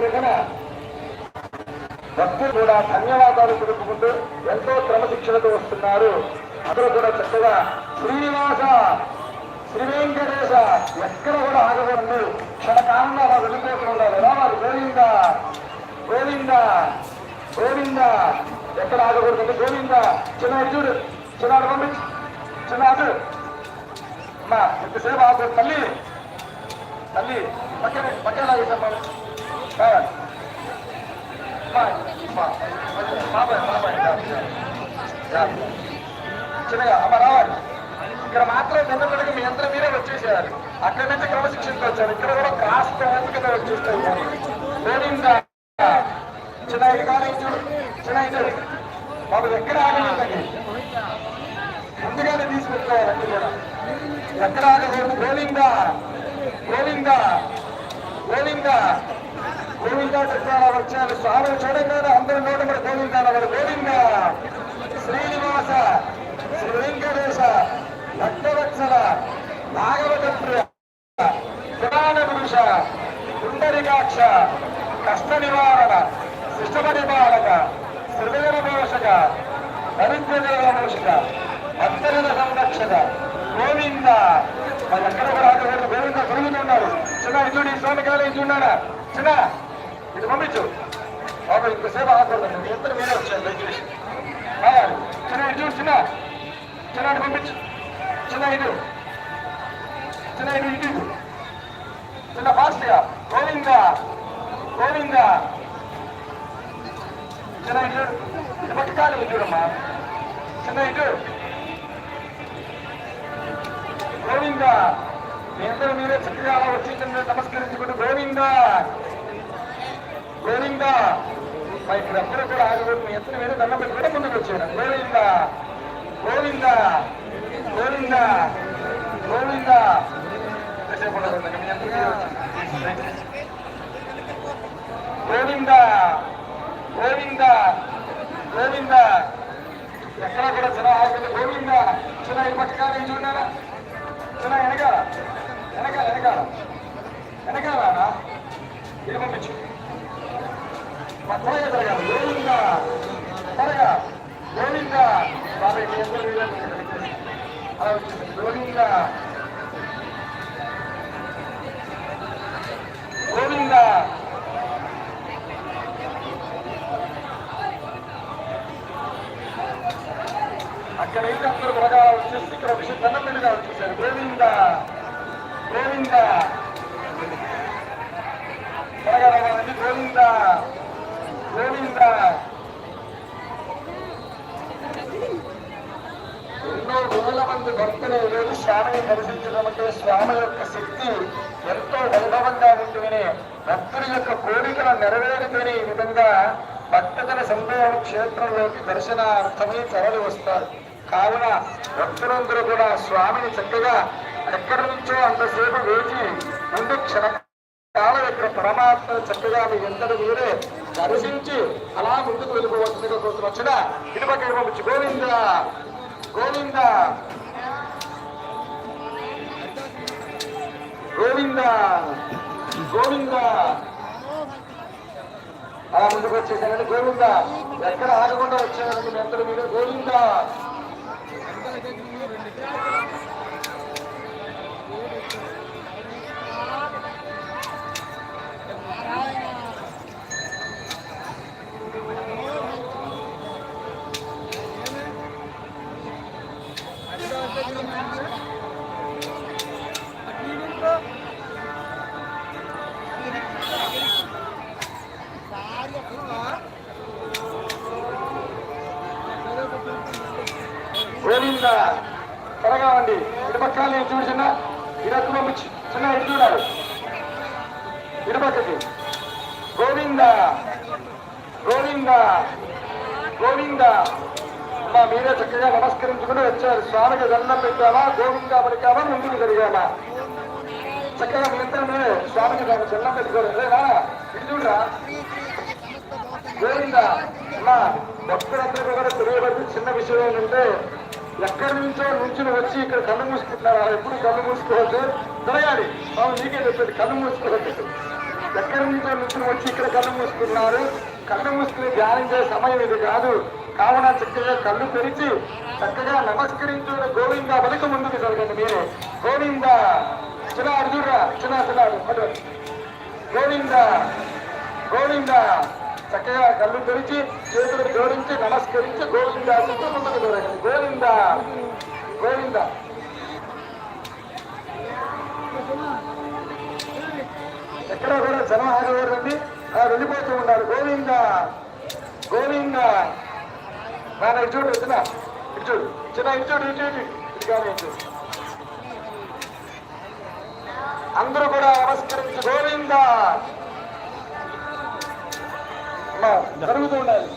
కనుక భక్తులు కూడా ధన్యవాదాలు తెలుపుకుంటూ ఎంతో క్రమశిక్షణతో వస్తున్నారు. అందరూ కూడా చక్కగా శ్రీనివాస శ్రీ వెంకటేశ ఎక్కడ కూడా ఆగకూడదు. క్షణకాలంలో అలా వెళ్ళిపోకుండా రావాలి గోవింద గోవింద గోవింద. ఎక్కడ ఆగకూడదు గోవింద. చిన్న ఇటు చూడు చిన్న పంపించు చిన్న అటు అమ్మా ఇంతసేపు ఆగకూడదు తల్లి. తల్లి పక్కన పక్కన లాగేసమ్మా చిన్నగా అమ్మ రావాలి ఇక్కడ మాత్రం నిన్నటికి మీ అందరూ మీరే వచ్చేసేయాలి అక్కడి నుంచి క్రమశిక్షణకు వచ్చారు ఇక్కడ కూడా కాస్త కింద వచ్చేస్తారు చిన్న ఇది కానీ చిన్న ఇది బాబు ఎక్కడ ఆగలేదండి ముందుగానే తీసుకొచ్చుకోవాలి అక్కడ కూడా ఎక్కడ ఆగలేదు గోవిందా గోవిందా గోవిందా గోవిందా చక్రాల వచ్చారు స్వామి చూడంగానే అందరి నోట కూడా గోవిందా అన్నారు గోవింద శ్రీనివాస శ్రీ వెంకటేశ భక్తవత్సల భాగవత ప్రియ పురాణ పురుష పుండరికాక్ష కష్ట నివారణ శిష్ట పరిపాలక హృదయ పోషక దరిద్రదేవ పోషక భక్తుల సంరక్షక గోవింద. మరి ఎక్కడ కూడా ఆగకూడదు గోవింద తిరుగుతున్నారు చిన్న ఇటు స్వామి కాలేజీ ఉన్నాడా చిన్న. ఇది పంపించు బాబు ఇంతసేపు ఆగకూడదు మీ ఇద్దరు మీరే వచ్చారు దయచేసి రావాలి. చిన్న ఇటు చూడు, చిన్న చిన్న ఇటు పంపించు చిన్న ఇటు చిన్న ఇటు ఇటు ఇటు. చిన్న ఫాస్ట్గా గోవింద గోవింద చిన్న ఇటు ఇటు పక్క కాలు చూడమ్మా చిన్న ఇటు గోవింద మీ అందరూ మీరే చక్కగా అలా వచ్చి చిన్న నమస్కరించుకుంటూ గోవింద గోవింద మా ఇక్కడ కూడా ఆగకూడదు ఎత్తున మీరే దండం పెట్టి కూడా ముందుకు వచ్చారు గోవింద గోవింద గోవింద గోవింద. గోవింద గోవింద గోవింద. ఎక్కడ కూడా చిన్న ఆగదు గోవింద చిన్న ఈ పక్కన చూడాలా చిన్న వెనకాల వెనకాల వెనకాల. వెనకాల ఇది పంపించు. మా త్వరగా జరగాలి గోవింద త్వరగా గోవింద బాబాయ్ మీ అందరూ మీరే అలా వచ్చేసి గోవింద గోవింద అక్కడ అయితే అందరూ త్వరగా వచ్చేసి ఇక్కడ విషయం దండం పెట్టుగా వచ్చేసారు గోవింద గోవింద త్వరగా రావాలండి గోవింద. గోవింద ఎన్నో వేల మంది భక్తులు ఈరోజు స్వామిని దర్శించడం అంటే స్వామి యొక్క శక్తి ఎంతో వైభవంగా ఉంటుందని భక్తుల యొక్క కోరికలు నెరవేరుతుని ఈ విధంగా భక్తజన సందేహం క్షేత్రంలోకి దర్శనార్థమై తరలి వస్తారు. కావున భక్తులందరూ కూడా స్వామిని చక్కగా ఎక్కడి నుంచో అంతసేపు వేచి ముందు క్షణ యొక్క ఇక్కడ పరమాత్మ చక్కగా మీ అందరూ మీరే దర్శించి అలా ముందుకు వెళ్ళిపోవచ్చుగా కోసం వచ్చిన ఇటుపక్క పంపించి గోవింద గోవింద. గోవింద గోవింద. అలా ముందుకు వచ్చేసానండి గోవింద ఎక్కడ ఆగకుండా వచ్చేదండి మీ మీరు గోవింద. గోవింద త్వరగా అండి ఇటుపక్క నేను చూడు చిన్న? ఇరక్కు పంపించు చిన్న ఇటు చూడాలి. ఇటుపక్కకి గోవింద గోవింద గోవింద. అమ్మా మీరే చక్కగా నమస్కరించుకుని వచ్చారు. స్వామికి దండం పెట్టామా? గోవింద పలికామా? ముందుకు జరిగామా? చక్కగా మీ ఇద్దరు స్వామికి దాన్ని దండం పెట్టుకోలేదు లేదా ఇటు చూడరా. గోవింద అమ్మా భక్తులందరూ కూడా తెలియబడి చిన్న విషయం ఏంటంటే ఎక్కడి నుంచో నుంచి వచ్చి ఇక్కడ కళ్ళు మూసుకుంటున్నారు. అలా ఎప్పుడు కళ్ళు మూసుకోవద్దు. తిరగాలి బాబు నీకే చెప్పేది కళ్ళు మూసుకోవద్దు. ఎక్కడి నుంచో నుంచి వచ్చి ఇక్కడ కళ్ళు మూసుకున్నారు కళ్ళు మూసుకుని ధ్యానం సమయం ఇది కాదు. కావున చక్కగా కళ్ళు తెరిచి చక్కగా నమస్కరించుకుని గోవింద వెనుక ముందుకు జరగండి మీరు. గోవింద చిన్న అర్జురా చిన్న చిన్న గోవింద గోవింద. చక్కగా కళ్ళు తెరిచి చేతులు జోడించి నమస్కరించి గోవింద అంటూ ముందుకు జరగండి గోవింద. గోవింద. ఎక్కడ కూడా జనం ఆగకూడదండి అండి వెళ్ళిపోతూ ఉన్నారు. గోవింద. గోవింద. నాన్న ఇటు చూడు చిన్న ఇటు చూడు. చిన్న ఇటు చూడు ఇటు ఇటు కానీ ఇటు చూడు. అందరూ కూడా నమస్కరించి గోవిందా. జరుగుతూ ఉండాలి